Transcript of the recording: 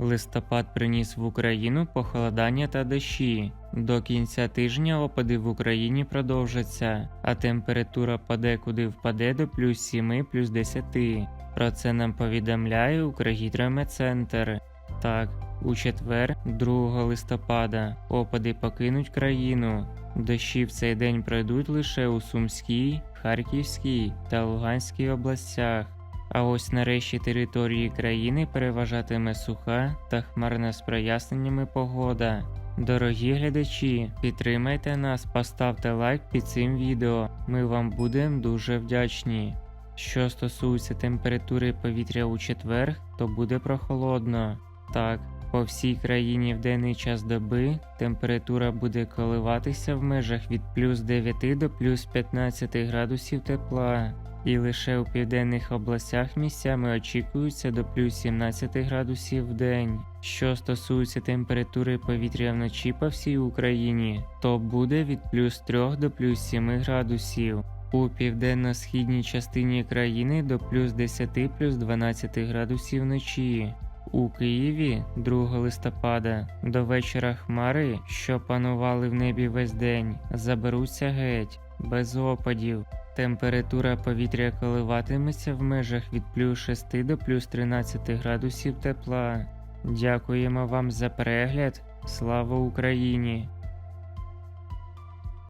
Листопад приніс в Україну похолодання та дощі. До кінця тижня опади в Україні продовжаться, а температура подекуди впаде до плюс 7 плюс 10. Про це нам повідомляє Укргідрометцентр. Так, у четвер, 2 листопада, опади покинуть країну. Дощі в цей день пройдуть лише у Сумській, Харківській та Луганській областях. А ось на решті території країни переважатиме суха та хмарна з проясненнями погода. Дорогі глядачі, підтримайте нас, поставте лайк під цим відео. Ми вам будемо дуже вдячні. Що стосується температури повітря у четвер, то буде прохолодно. Так, по всій країні в денний час доби температура буде коливатися в межах від плюс 9 до плюс 15 градусів тепла. І лише у південних областях місцями очікується до плюс 17 градусів в день. Що стосується температури повітря вночі по всій Україні, то буде від плюс 3 до плюс 7 градусів. У південно-східній частині країни до плюс 10 плюс 12 градусів вночі. У Києві 2 листопада до вечора хмари, що панували в небі весь день, заберуться геть, без опадів. Температура повітря коливатиметься в межах від плюс 6 до плюс 13 градусів тепла. Дякуємо вам за перегляд. Слава Україні!